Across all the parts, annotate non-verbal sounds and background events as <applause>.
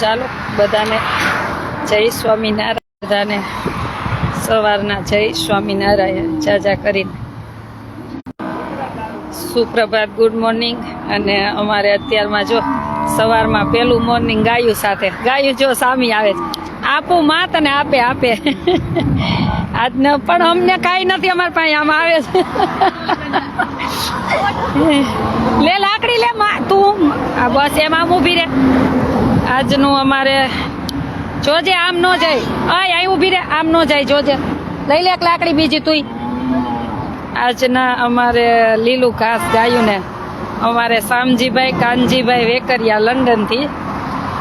ચાલો, બધાને જય સ્વામિનારાયણ. બધાને સવારના જય સ્વામિનારાયણ. જાજા કરીને. સુપ્રભાત, ગુડ મોર્નિંગ. અને અમારે અત્યારમાં જો સવારમાં પેલું મોર્નિંગ ગાયું સાથે. ગાયું જો સામી આવે. છે આપું માત અને આપે આપે. આજને પણ અમને કાંઈ નથી અમારા પાસે, આમ આવે છે. લે, લાકડી લે, મા, તું. બસ એમાં ઊભી રે આજનું અમારે જોજે આમ ન જાય. અય અહીં ઊભી રે, આમ ન જાય જોજે. લઈ લે લાકડી બીજી તુંય. આજના અમારે લીલું ઘાસ ગાયું ને અમારે શામજીભાઈ, કાનજીભાઈ વેકરિયા લંડનથી.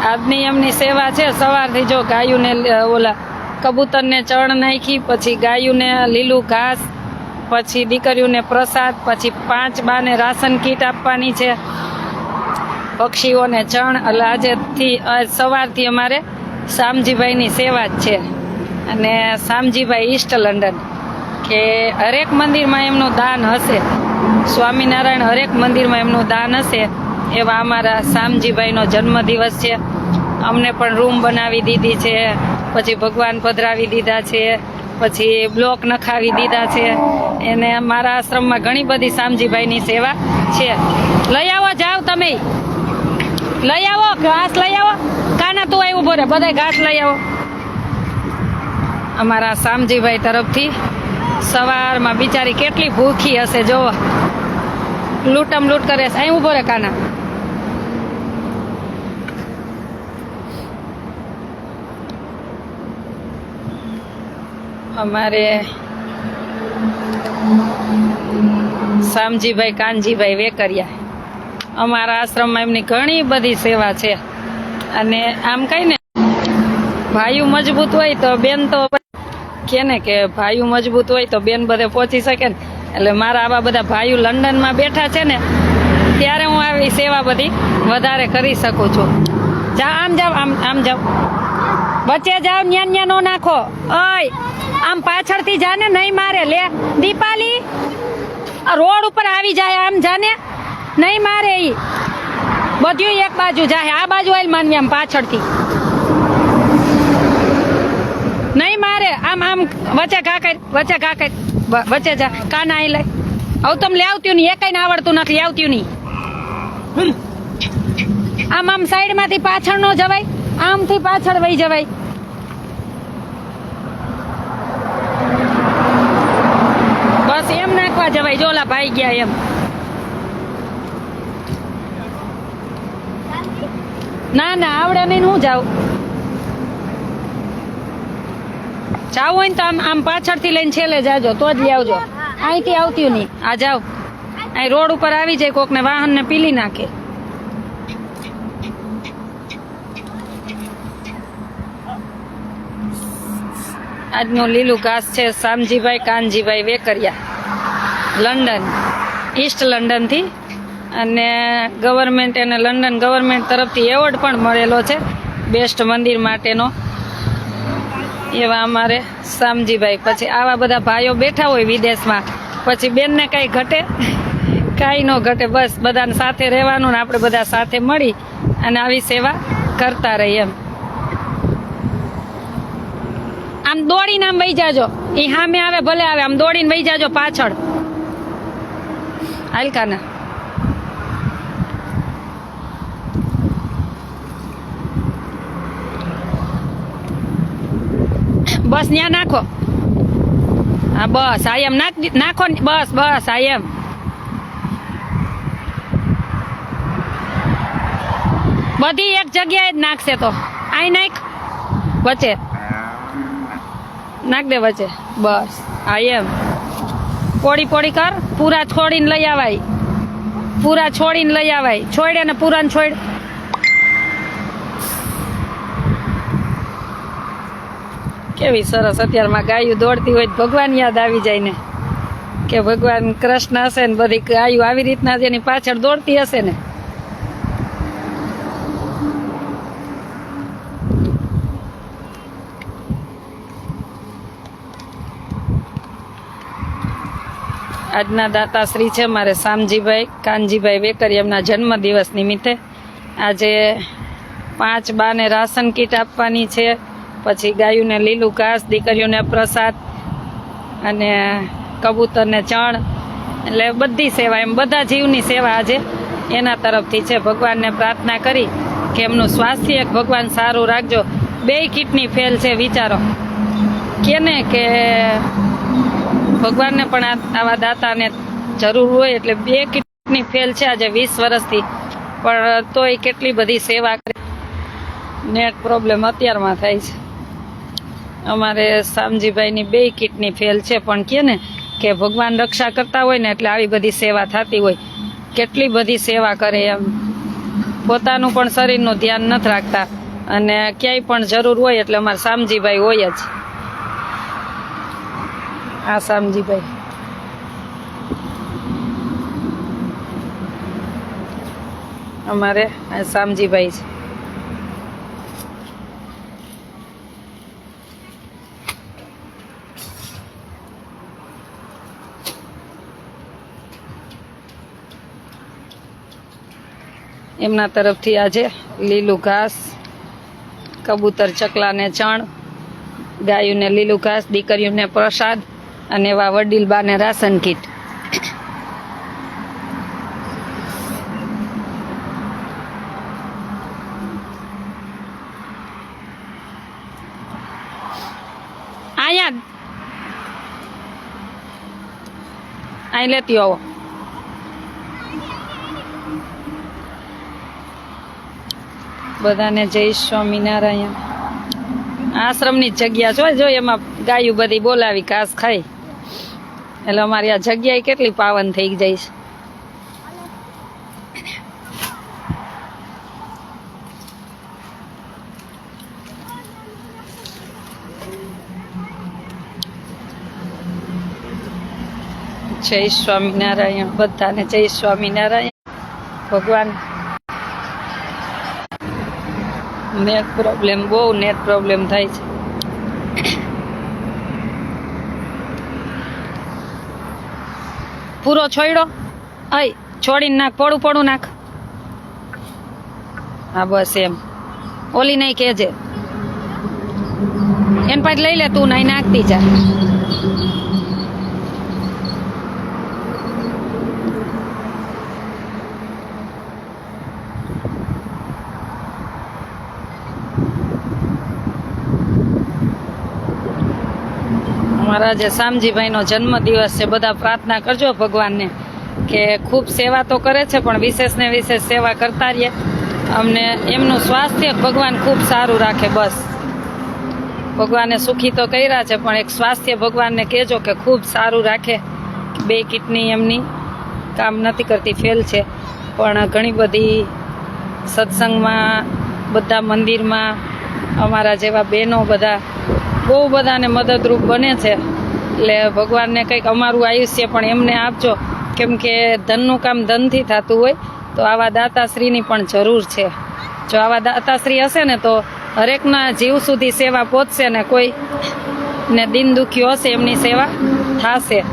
આજની એમની સેવા છે, સવારથી જો ગાયુંને ઓલા કબૂતરને ચણ નાખી, પછી ગાયુંને લીલું ઘાસ, પછી દીકરીઓને પ્રસાદ, પછી પાંચ બાને રાશન કીટ આપવાની છે. પક્ષીઓને ચણ એટલે આજેથી આજ સવારથી અમારે શામજીભાઈની સેવા જ છે. અને શામજીભાઈ ઈસ્ટ લંડન, કે હરેક મંદિરમાં એમનું દાન હશે. સ્વામિનારાયણ હરેક મંદિરમાં એમનું દાન હશે, એવા અમારા શામજીભાઈનો જન્મદિવસ છે. અમને પણ રૂમ બનાવી દીધી છે, પછી ભગવાન પધરાવી દીધા છે, પછી બ્લોક નખાવી દીધા છે. એને મારા આશ્રમમાં ઘણી બધી શામજીભાઈની સેવા છે. લઈ આવો, જાઓ તમે. લઈ આવો, ઘાસ લઈ આવો. કાના તું આવ્યું ભરે બધા ઘાસ લઈ આવો. અમારા શામજીભાઈ તરફથી સવારમાં બિચારી કેટલી ભૂખી હશે જોવો લૂંટમ લૂંટ કરે છે. અહીં ઊભો રે કાના. અમારે શામજીભાઈ, કાનજીભાઈ વેકરિયા. અમારા આશ્રમમાં એમની ઘણી બધી સેવા છે. અને આમ કઈ ને ભાઈઓ મજબૂત હોય તો બેન તો કે ને કે ભાઈઓ મજબૂત હોય તો બેન બધે પહોંચી શકે ને. એટલે મારા આવા બધા ભાઈઓ લંડનમાં બેઠા છે ને, ત્યારે હું આવી સેવા બધી વધારે કરી શકું છું. જા આમ જાવ આમ આમ જાવ વચ્ચે જાવ ન્યા ન્યા નો નાખો. ઓય, આમ પાછળથી જાને, નહીં મારે. લે, દીપાલી રોડ ઉપર આવી જાય, આમ જાને. નહીં મારે એ બધું એક બાજુ જાય આ બાજુ આવેલ માનવી આમ પાછળથી. નહીં મારે. આમ આમ વચ્ચે ઘા કર વચ્ચે ઘા કર. વચ્ચે જા. કાના અહીં લઈ હવે લે આવતું નહીં. એકાઈ ને આવડતું નથી આવતું નહીં. આમ આમ સાઈડમાંથી પાછળ નો જવાય. આમથી પાછળ વહી જવાય. બસ એમ નાખવા જવાય. જોલા ભાઈ ગયા એમ. ના ના, આવડે નહીં હું જાઉં. જાવું હોય ને તો આમ આમ પાછળથી લઈને છેલ્લે જાજો, તો જ લઈ આવજો. અહીંથી આવતી નહીં. આ જાવ અહીં રોડ ઉપર આવી જાય કોકને વાહનને પીલી નાખે. આજનું લીલું ઘાસ છે શામજીભાઈ કાનજીભાઈ વેકરિયા. લંડન, ઈસ્ટ લંડનથી અને ગવર્મેન્ટ એને લંડન ગવર્મેન્ટ તરફથી એવોર્ડ પણ મળેલો છે. બેસ્ટ મંદિર માટેનો. એવા અમારે શામજીભાઈ. પછી આવા બધા ભાઈઓ બેઠા હોય વિદેશમાં. પછી બેનને કાંઈ ઘટે? કાંઈ ન ઘટે. બસ બધાને સાથે રહેવાનું ને આપણે બધા સાથે મળી અને આવી સેવા કરતા રહીએ એમ. આમ દોડીને આમ વહી જાજો. એ સામે આવે ભલે આવે. આમ દોડીને વહી જાજો પાછળ. હાલ બસ ત્યાં નાખો. હા, બસ આ એમ નાખ, નાખો ને. બસ બસ આ એમ બધી એક જગ્યાએ જ નાખશે તો. આઈ નાખ. વચ્ચે. નાખ દે વચ્ચે. બસ આ એમ પોડી પોડી કર. પૂરા છોડીને લઈ આવાય. પૂરા છોડીને લઈ આવાય. છોડે ને પૂરાને છોડ. કેવી સરસ અત્યારમાં ગાયું દોડતી હોય ભગવાન યાદ આવી જાય ને. કે ભગવાન કૃષ્ણ હશે ને બધી ગાયું આવી રીતના જેની પાછળ દોડતી હશે ને. આજના દાતાશ્રી છે મારે શામજીભાઈ કાનજીભાઈ વેકરી એમના જન્મદિવસ નિમિત્તે. આજે પાંચ બાને રાશન કીટ આપવાની છે. પછી ગાયોને લીલું ઘાસ, દીકરીઓને પ્રસાદ અને કબૂતરને ચણ. એટલે બધી સેવા, એમ બધા જીવની સેવા આજે એના તરફથી છે. ભગવાનને પ્રાર્થના કરી કે એમનું સ્વાસ્થ્ય ભગવાન સારું રાખજો. બે કિડની ફેલ છે, વિચારો. કેને કે ભગવાનને પણ આવા દાતાને જરૂર હોય એટલે બે કિડની ફેલ છે આજે વીસ વર્ષથી. પણ તોય કેટલી બધી સેવા કરી. નેટ પ્રોબ્લેમ અત્યારમાં થાય છે. અમારે શામજીભાઈની બે કિટની ફેલ છે, પણ કે ને કે ભગવાન રક્ષા કરતા હોય ને એટલે આવી બધી સેવા થતી હોય. કેટલી બધી સેવા કરે એમ. પોતાનું પણ શરીરનું ધ્યાન નથી રાખતા. અને ક્યાંય પણ જરૂર હોય એટલે અમારે શામજીભાઈ હોય જ. આ શામજીભાઈ. અમારે શામજીભાઈ છે. એમના તરફથી આજે લીલું ઘાસ, કબૂતર ચકલાને ચણ, ગાયોને લીલું ઘાસ, દીકરીઓને પ્રસાદ અને એવા વડીલબાને રાશન કીટ. અહીંયા અહીં લેતી આવો. બધાને જય સ્વામિનારાયણ. આશ્રમની જગ્યા છે, જો એમાં ગાયું બધી બોલાવી ઘાસ ખાઈ. એટલે અમારી આ જગ્યા કેટલી પાવન થઈ જાય છે. જય સ્વામિનારાયણ, બધાને જય સ્વામિનારાયણ. ભગવાન નેટ પ્રોબ્લેમ બહુ નેટ પ્રોબ્લેમ થાય છે. પૂરો છોડ્યો અય, છોડીને નાખ પડું પડું નાખ. હા, બસ એમ. ઓલી નહીં કેજે એન પાછ લઈ લે, તું નહીં નાખતી જા. અમારા જે શામજીભાઈનો જન્મ દિવસ છે, બધા પ્રાર્થના કરજો ભગવાનને કે ખૂબ સેવા તો કરે છે, પણ વિશેષ ને વિશેષ સેવા કરતા રહીએ. અમને એમનું સ્વાસ્થ્ય ભગવાન ખૂબ સારું રાખે, બસ. ભગવાને સુખી તો કર્યા છે, પણ એક સ્વાસ્થ્ય ભગવાનને કહેજો કે ખૂબ સારું રાખે. બે કિડની એમની કામ નથી કરતી, ફેલ છે. પણ ઘણી બધી સત્સંગમાં, બધા મંદિરમાં, અમારા જેવા બહેનો બધા બહુ બધાને મદદરૂપ બને છે. એટલે ભગવાનને કંઈક અમારું આયુષ્ય પણ એમને આપજો. કેમ કે ધનનું કામ ધનથી થતું હોય, તો આવા દાતાશ્રીની પણ જરૂર છે. જો આવા દાતાશ્રી હશે ને, તો હરેકના જીવ સુધી સેવા પહોંચશે ને કોઈ ને દિન દુખ્યું હશે, એમની સેવા થશે.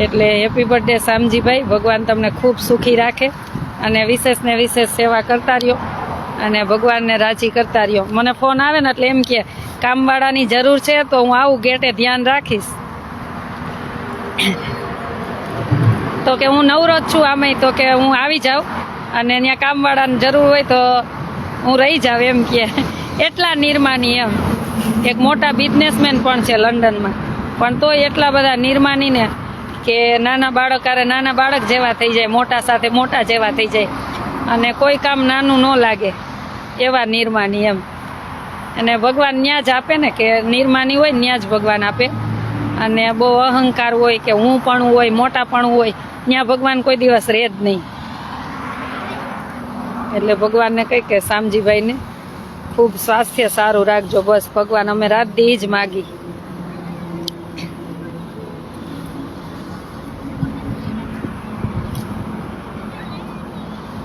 એટલે હેપી બર્થડે શામજીભાઈ, ભગવાન તમને ખૂબ સુખી રાખે અને વિશેષ ને વિશેષ સેવા કરતા રહ્યો. અને ભગવાનને રાજી કરતા રહ્યો. મને ફોન આવે ને એટલે એમ કે, કામવાળાની જરૂર છે તો હું આવું ગેટે ધ્યાન રાખીશ. તો કે, હું નવરો જ છું આમેય. તો કે, હું આવી જાઉં અને ત્યાં કામવાળાની જરૂર હોય તો હું રહી જાઉં. એમ કે, એટલા નિર્માની એમ. એક મોટા બિઝનેસમેન પણ છે લંડનમાં. પણ તોય એટલા બધા નિર્માની ને કે, નાના બાળક અરે નાના બાળક જેવા થઈ જાય, મોટા સાથે મોટા જેવા થઈ જાય. અને કોઈ કામ નાનું ન લાગે. એવા નિર્માની એમ. અને ભગવાન ન્યા જ આપે ને, કે નિર્માની હોય ન્યા જ ભગવાન આપે. અને બહુ અહંકાર હોય કે હું પણ હોય મોટા પણ હોય ત્યાં ભગવાન કોઈ દિવસ રહે જ નહીં. એટલે ભગવાનને કહી કે શામજીભાઈને ખૂબ સ્વાસ્થ્ય સારું રાખજો, બસ, ભગવાન અમે રાત દી જ માગી.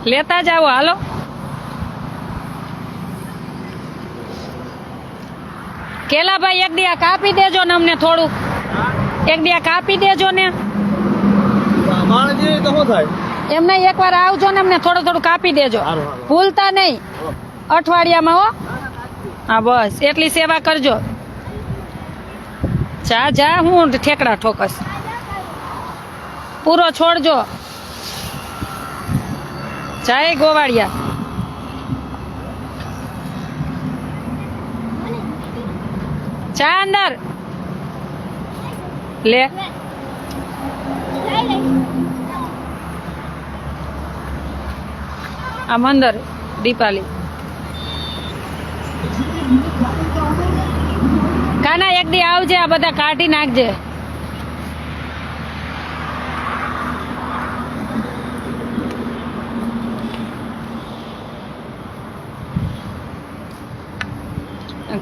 લેતા જાઓ, હાલો. કેલાભાઈ એક દિયા કાપી દેજો ને અમને થોડુંક. એક દિયા કાપી દેજો ને. એમને એકવાર આવજો ને અમને થોડું થોડું કાપી દેજો. ભૂલતા નહીં. અઠવાડિયામાં હો. હા બસ. એટલી સેવા કરજો. જા જા હું ઠેકડા ઠોકસ. પૂરો છોડજો. જય ગોવાળિયા. જા અંદર લે. આમ અંદર દીપાલી. કાના એક દી આવજે આ બધા કાઢી નાખજે.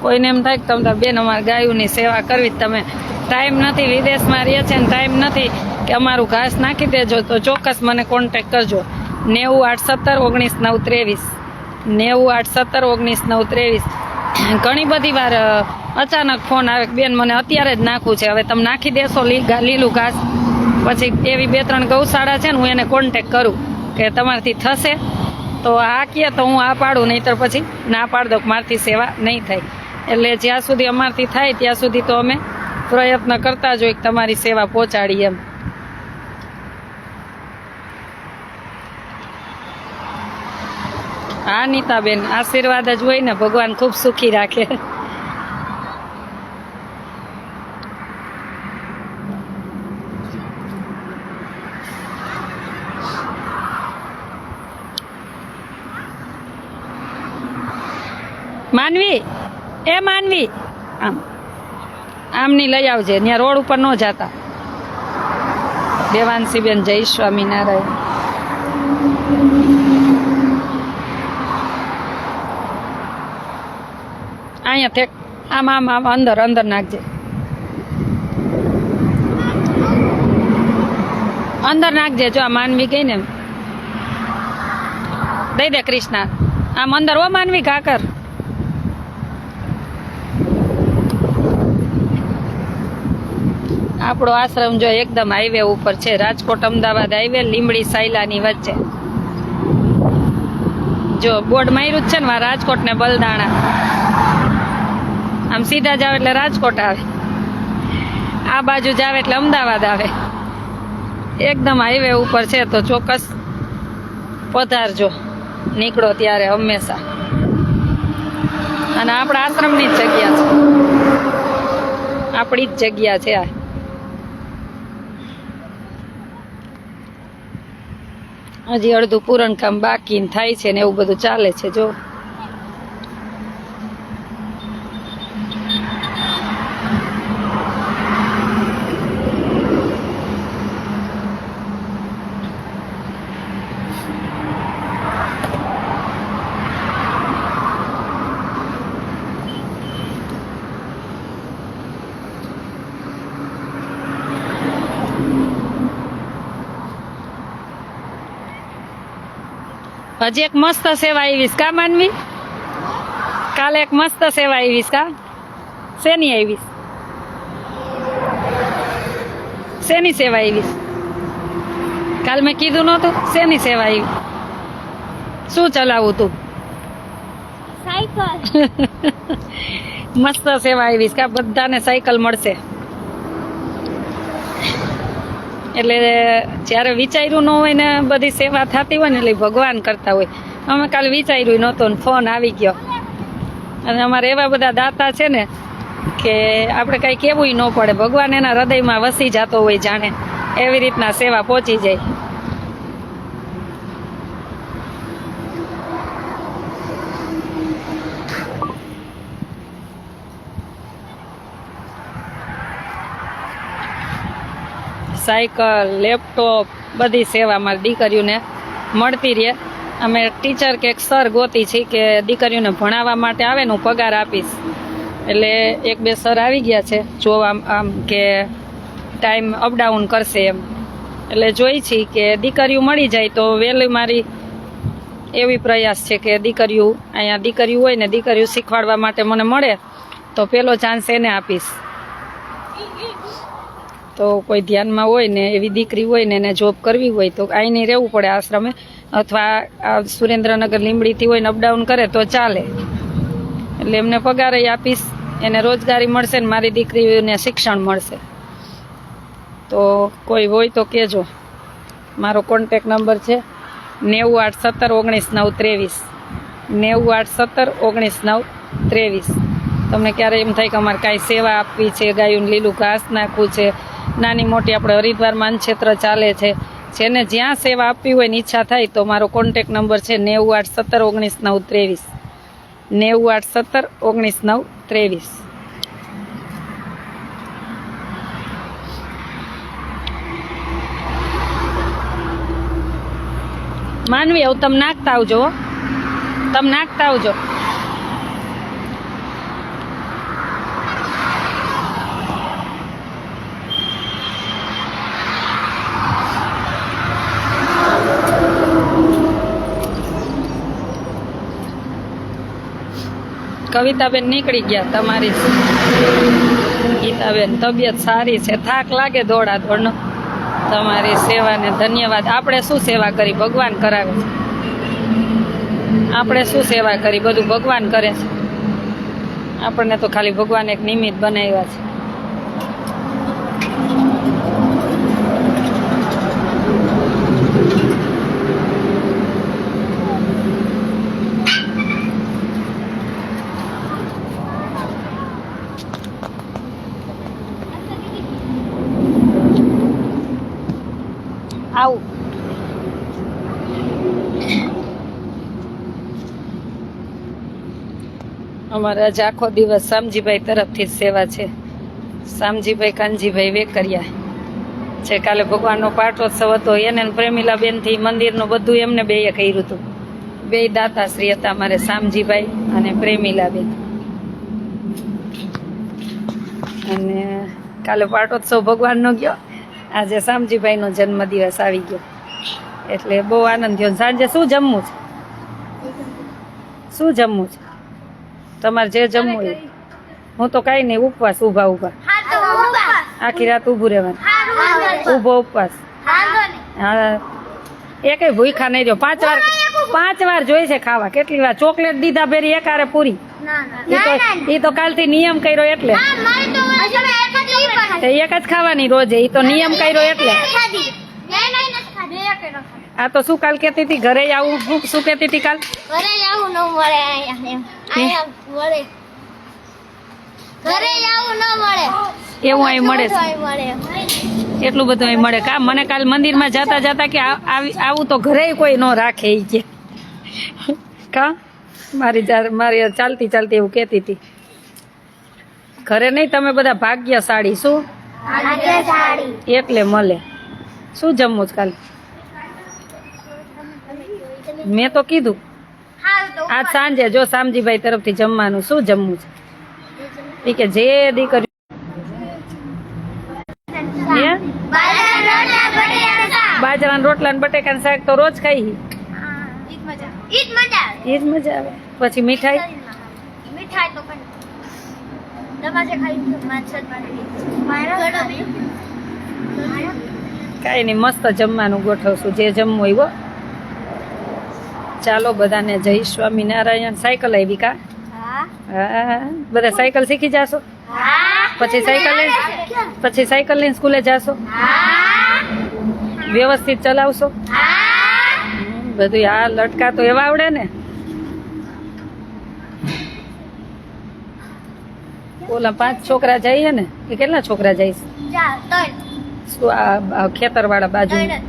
કોઈને એમ થાય કે તમે બેન અમારા ગાયોની સેવા કરવી તમે ટાઈમ નથી, વિદેશમાં રહે છે ને ટાઈમ નથી કે અમારું ઘાસ નાખી દેજો, તો ચોક્કસ મને કોન્ટેક કરજો. નેવું આઠ સત્તર ઓગણીસ નવ ત્રેવીસ. નેવું આઠ સત્તર ઓગણીસ નવ ત્રેવીસ. ઘણી બધી વાર અચાનક ફોન આવે બેન મને અત્યારે જ નાખવું છે, હવે તમે નાખી દેશો લીલું ઘાસ. પછી એવી બે ત્રણ ગૌશાળા છે ને હું એને કોન્ટેક કરું કે તમારાથી થશે. તો આ કહે તો હું આ પાડું, નહીંતર પછી ના પાડ કે મારથી સેવા નહીં થાય. એટલે જ્યાં સુધી અમારથી થાય ત્યાં સુધી તો અમે પ્રયત્ન કરતા જ હોય તમારી સેવા પહોંચાડીએ એમ. હા, નીતાબેન, આશીર્વાદ જ હોય ને, ભગવાન ખૂબ સુખી રાખે. માનવી! એ માનવી. આમ. આમની લઈ આવજે ત્યાં રોડ ઉપર ન જાતા. દેવાંશીબેન જય સ્વામિનારાયણ અહીંયા ઠેક આમ આમ આમ, અંદર અંદર નાખજે. અંદર નાખજે, જો આ માનવી ગઈ ને. દઈ દે કૃષ્ણા. આમ અંદર ઓ માનવી કાકર આપણો આશ્રમ જો એકદમ હાઈવે ઉપર છે, રાજકોટ, અમદાવાદ હાઈવે લીમડી સાયલાની વચ્ચે. જો બોર્ડ માર્યું જ છે ને રાજકોટ ને બલદાણા. આમ સીધા જાવ એટલે રાજકોટ આવે. આ બાજુ જાવ એટલે અમદાવાદ આવે. એકદમ હાઈવે ઉપર છે તો ચોક્કસ પધારજો નીકળો ત્યારે હંમેશા. અને આપણા આશ્રમની જ જગ્યા છે. આપણી જ જગ્યા છે આ. હજી અડધું પૂરણ કામ બાકી થાય છે ને એવું બધું ચાલે છે જો. હજી એક મસ્ત સેવા આવીશ કા માનવી? કાલે એક મસ્ત સેવા આવીશ કા? શેની આવીશ શેની સેવા આવીશ કાલ મેં કીધું નહોતું શેની સેવા આવી શું ચલાવું તું? સાયકલ. <laughs> મસ્ત સેવા આવીશ કા? બધાને સાયકલ મળશે. એટલે જ્યારે વિચાર્યું ન હોય ને બધી સેવા થતી હોય ને એટલે ભગવાન કરતા હોય. અમે કાલે વિચાર્યું નહોતું ને ફોન આવી ગયો. અને અમારે એવા બધા દાતા છે ને કે આપણે કાંઈ કહેવું ન પડે. ભગવાન એના હૃદયમાં વસી જતો હોય જાણે. એવી રીતના સેવા પહોંચી જાય. સાયકલ, લેપટોપ, બધી સેવા મારી દીકરીઓને મળતી રહે. અમે ટીચર કે સર ગોતી છીએ કે દીકરીઓને ભણાવવા માટે આવે ને હું પગાર આપીશ. એટલે એક બે સર આવી ગયા છે, જોવા આમ- કે ટાઈમ અપડાઉન કરશે એમ. એટલે જોઈ છીએ કે દીકરીઓ મળી જાય તો વહેલી મારી એવી પ્રયાસ છે કે દીકરીઓ અહીંયા દીકરીઓ હોય ને દીકરીઓ શીખવાડવા માટે મને મળે, તો પહેલો ચાન્સ એને આપીશ. તો કોઈ ધ્યાનમાં હોય ને એવી દીકરી હોય ને એને જોબ કરવી હોય તો નહીં રહેવું પડે આશ્રમે. અથવા સુરેન્દ્રનગર લીંબડીથી હોય ને અપડાઉન કરે તો ચાલે. એટલે એમને પગાર આપીશ, એને રોજગારી મળશે ને મારી દીકરીને શિક્ષણ મળશે. તો કોઈ હોય તો કહેજો મારો કોન્ટેક નંબર છે નેવું આઠ સત્તર ઓગણીસ નવ ત્રેવીસ. નેવું આઠ સત્તર ઓગણીસ નવ ત્રેવીસ. તમને ક્યારે એમ થાય કે અમારે કાંઈ સેવા આપવી છે ગાયું લીલું ઘાસ નાખવું છે નાની મોટી આપણે હરિદ્વારમાં માનક્ષેત્ર ચાલે છે. જેને જ્યાં સેવા આપવી હોય ને ઈચ્છા થાય તો મારો કોન્ટેક નંબર છે નેવું આઠ સત્તર ઓગણીસ નવ ત્રેવીસ. નેવું આઠ સત્તર ઓગણીસ નવ ત્રેવીસ. માનવી આવું તમે નાખતા આવજો. તમે નાખતા આવજો. કવિતાબેન નીકળી ગયા તમારી. ગીતાબેન, તબિયત સારી છે. થાક લાગે દોડા દોડનો તમારી સેવાને ધન્યવાદ. આપણે શું સેવા કરી? ભગવાન કરાવે છે. આપણે શું સેવા કરી? બધું ભગવાન કરે છે. આપણને તો ખાલી ભગવાન એક નિમિત્ત બનાવ્યા છે. આવું. અમારા જ આખો દિવસ શામજીભાઈ તરફથી સેવા છે. શામજીભાઈ કાનજીભાઈ વેકરિયા. છે કાલે ભગવાનનો પાટોત્સવ હતો, એને પ્રેમીલાબેનથી મંદિરનું બધું એમને બે કર્યું હતું. બે દાતાશ્રી હતા અમારે શામજીભાઈ અને પ્રેમીલાબેન. અને કાલે પાટોત્સવ ભગવાનનો ગયો. આજે શામજીભાઈનો જન્મદિવસ આવી ગયો. એટલે બહુ આનંદ થયો. સાંજે શું જમવું છે? શું જમવું છે? તમારે જે જમવું હોય. હું તો કાંઈ નહીં ઉપવાસ ઊભા ઊભા. આખી રાત ઊભું રહેવાનું. ઊભો ઉપવાસ. હા. એ કઈ ભૂખા નહીં રહ્યો. પાંચ વાર પાંચ વાર જોઈ છે ખાવા. કેટલી વાર? ચોકલેટ દીધા ફેરી એકારે પૂરી. એ તો કાલથી નિયમ કર્યો એટલે. એક જ ખાવાની રોજ એ તો નિયમ કર્યો એટલે. આ તો શું કાલ કહેતી હતી? ઘરે આવું શું શું કહેતી હતી કાલ? ઘરે આવું ન મળે અહીંયા મળે. ઘરે આવું ન મળે. એવું અહીં મળે અહીં એટલું બધું અહીં મળે. કા મને કાલ મંદિરમાં જતા જતા કે આવું તો ઘરે કોઈ ન રાખે એ કે. કા? મારી મારી ચાલતી ચાલતી એવું કહેતી હતી. ઘરે નહીં તમે બધા ભાગ્યશાળી શું? આજે એટલે મળે. શું જમવું કાલ? મેં તો કીધું. આજ સાંજે જો શામજીભાઈ તરફથી જમવાનું શું જમવું છે? કે જે દીકરી. બાજરાના રોટલા ને બટેકા શાક તો રોજ ખાઈ મજા આવે. પછી મીઠાઈ? મીઠાઈ તો તમારે ખાઈ કાંઈ નહીં મસ્ત જમવાનું ગોઠવશું જે જમવું હોય ચાલો બધાને જય સ્વામિનારાયણ. સાયકલ આવી કા? હા. હા બધા સાયકલ શીખી જાશો? પછી સાયકલ પછી સાયકલ લઈને સ્કૂલે જાશો? વ્યવસ્થિત ચલાવશો? હા. બધું આ લટકા તો એવા આવડે ને. ઓલા પાંચ છોકરા જઈએ ને એ કેટલા છોકરા જઈશ શું આ ખેતર વાળા બાજુ? કે-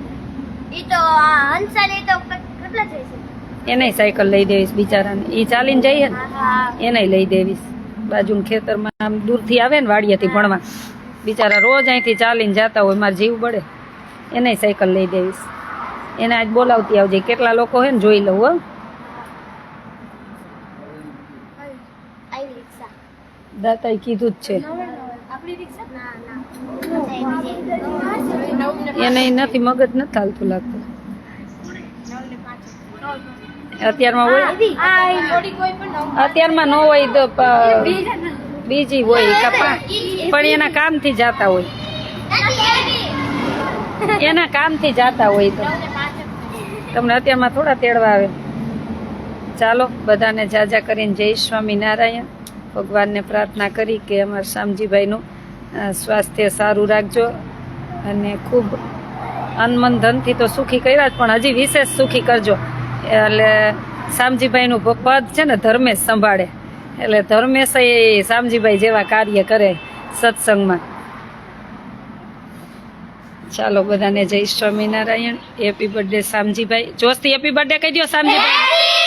એને સાયકલ લઈ દેવીશ બિચારાને. એ ચાલીને જઈએ ને હા એને લઈ દેવીશ. બાજુ ખેતરમાં આમ દૂરથી આવે ને વાડિયાથી ભણવા. બિચારા રોજ અહીંથી ચાલીને જતા હોય મારે જીવ બળે. એને સાયકલ લઈ દેવીશ. એને આજ બોલાવતી આવજે. કેટલા લોકો હોય ને જોઈ લઉં હો આવી રિક્ષા દાતાએ કીધું જ છે. એને નથી, મગજ નથી હાલતું લાગતું. અત્યારમાં હોય. અત્યારમાં ન હોય તો બીજી હોય પણ એના કામથી જાતા હોય. એના કામથી જાતા હોય તો. તમને અત્યારમાં થોડા તેડવા આવે. ચાલો, બધાને જાજા કરીને જય સ્વામિનારાયણ. ભગવાનને પ્રાર્થના કરી કે અમારા શામજીભાઈનું સ્વાસ્થ્ય સારું રાખજો અને ખૂબ અનમન ધનથી તો સુખી કર્યા જ, પણ હજી વિશેષ સુખી કરજો. એટલે શામજીભાઈનું પદ છે ને ધર્મેશ સંભાળે. એટલે ધર્મેશ એ શામજીભાઈ જેવા કાર્ય કરે સત્સંગમાં. ચાલો બધાને જય Swaminarayan. Happy birthday Shamjibhai. જોસ્તી happy birthday કહી દો શામજીભાઈ.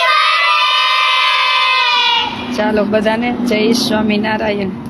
ચાલો બધાને જય સ્વામિનારાયણ.